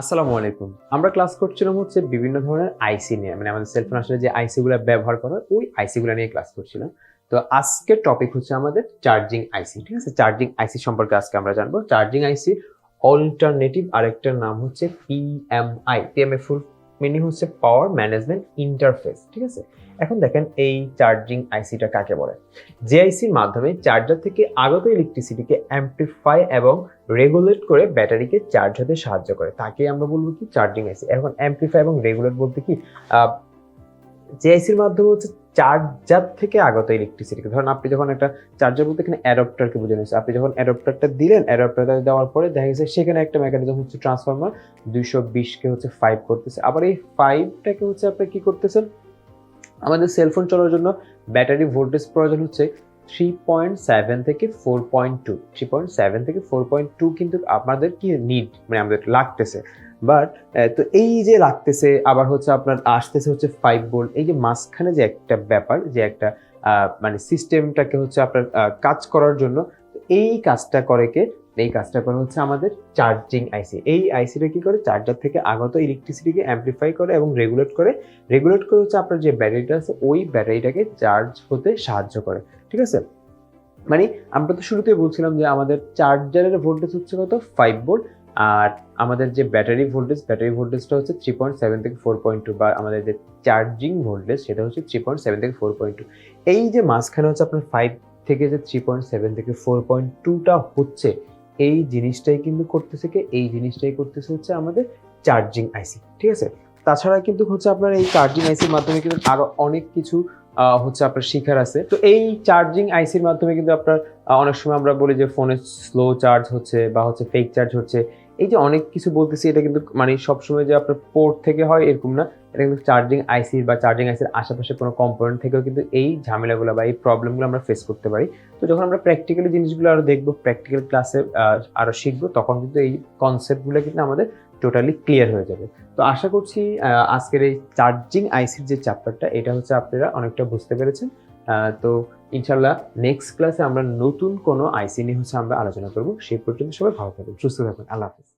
আসসালামু আলাইকুম। আমরা ক্লাস করছিলাম হচ্ছে বিভিন্ন ধরনের আইসি নিয়ে। মানে আমাদের সেলফোন আসলে যে আইসি গুলো ব্যবহার করা ওই আইসি গুলা নিয়ে ক্লাস করছিলাম। তো আজকের টপিক হচ্ছে আমাদের চার্জিং আইসি ঠিক আছে? চার্জিং আইসি সম্পর্কে আজকে আমরা জানব। চার্জিং আইসি অল্টারনেটিভ আরেকটার নাম হচ্ছে পিএমআই পিএমএ ফুল মিনিং হচ্ছে পাওয়ার ম্যানেজমেন্ট ইন্টারফেস ঠিক আছে? এখন দেখেন এই চার্জিং আইসিটা কাকে বলে? যে আইসির মাধ্যমে চার্জার থেকে আগত ইলেকট্রিসিটিকে অ্যাম্পলিফাই এবং রেগুলেট করে ব্যাটারিকে চার্জ হতে সাহায্য করে তাকে আমরা বলব কি চার্জিং আইসি এখন অ্যাম্পলিফাই এবং রেগুলেট বলতে কি? আহ, যে আইসির মাধ্যমে হচ্ছে চার্জার থেকে আগত ইলেকট্রিসিটিকে ধরুন আপনি যখন একটা চার্জার বলতে এখানে অ্যাডপ্টারকে বোঝানো হয়েছে আপনি যখন অ্যাডপ্টারটা দিলেন অ্যাডপ্টারটা দেওয়ার পরে দেখা গেছে সেখানে একটা মেকানিজম হচ্ছে ট্রান্সফরমার দুইশো বিশকে হচ্ছে ফাইভ করতেছে। আবার এই ফাইভটাকে হচ্ছে আপনি কি করতেছেন? আমাদের সেলফোন চলার জন্য ব্যাটারি ভোল্টেজ প্রয়োজন হচ্ছে থ্রি পয়েন্ট সেভেন থেকে four point two three point seven থেকে ফোর পয়েন্ট টু কিন্তু আমাদের কি নিড মানে আমাদের লাগতেছে। বাট তো এই যে লাগতেছে, আবার হচ্ছে আপনার আসতেছে হচ্ছে ফাইভ ভোল্ট এই যে মাঝখানে যে একটা ব্যাপার, যে একটা মানে সিস্টেমটাকে হচ্ছে আপনার কাজ করার জন্য এই কাজটা করে কে? এই কাজটা করে হচ্ছে আমাদের চার্জিং আইসি এই আইসিটা কি করে? চার্জার থেকে আগত ইলেকট্রিসিটিকে অ্যাম্পলিফাই করে এবং রেগুলেট করে রেগুলেট করে হচ্ছে আপনার যে ব্যাটারিটা আছে, ওই ব্যাটারিটাকে চার্জ হতে সাহায্য করে। ঠিক আছে? মানে আমরা তো শুরুতেই বলছিলাম যে আমাদের চার্জারের ভোল্টেজ হচ্ছে কত? ফাইভ ভোল্ট আর আমাদের যে ব্যাটারি ভোল্টেজ ব্যাটারি ভোল্টেজটা হচ্ছে থ্রি পয়েন্ট সেভেন থেকে ফোর পয়েন্ট টু বা আমাদের যে চার্জিং ভোল্টেজ সেটা হচ্ছে থ্রি পয়েন্ট সেভেন থেকে ফোর পয়েন্ট টু এই যে মাঝখানে হচ্ছে আপনার ফাইভ থেকে যে থ্রি পয়েন্ট সেভেন থেকে ফোর পয়েন্ট টুটা হচ্ছে, এই জিনিসটাই কিন্তু করতেছে কি? এই জিনিসটাই করতেছে হচ্ছে আমাদের চার্জিং আইসি ঠিক আছে? তাছাড়া কিন্তু হচ্ছে আপনার এই চার্জিং আইসির মাধ্যমে কিন্তু আরও অনেক কিছু হচ্ছে আপনার শিখার আছে। তো এই চার্জিং আইসির মাধ্যমে কিন্তু আপনার অনেক সময় আমরা বলি যে ফোনে স্লো চার্জ হচ্ছে বা হচ্ছে ফেক চার্জ হচ্ছে। এই যে অনেক কিছু বলতেছি, এটা কিন্তু মানে সবসময় যে আপনার পোর্ট থেকে হয় এরকম না। এটা কিন্তু চার্জিং আইসির বা চার্জিং আইসির আশেপাশে কোনো কম্পোনেন্ট থেকেও কিন্তু এই ঝামেলাগুলো বা এই প্রবলেমগুলো আমরা ফেস করতে পারি। তো যখন আমরা প্র্যাকটিক্যালি জিনিসগুলো আরও দেখব প্র্যাকটিক্যাল ক্লাসে আরও শিখব, তখন কিন্তু এই কনসেপ্টগুলো কিন্তু আমাদের টোটালি ক্লিয়ার হয়ে যাবে। তো আশা করছি আজকের এই চার্জিং আইসির যে চ্যাপ্টারটা এটা হচ্ছে আপনারা অনেকটা বুঝতে পেরেছেন। তো ইনশাল্লাহ নেক্সট ক্লাসে আমরা নতুন কোনো আইসি নিয়ে হচ্ছে আমরা আলোচনা করব। সেই পর্যন্ত সবাই ভালো থাকবেন, সুস্থ থাকবেন। আল্লাহ হাফিজ।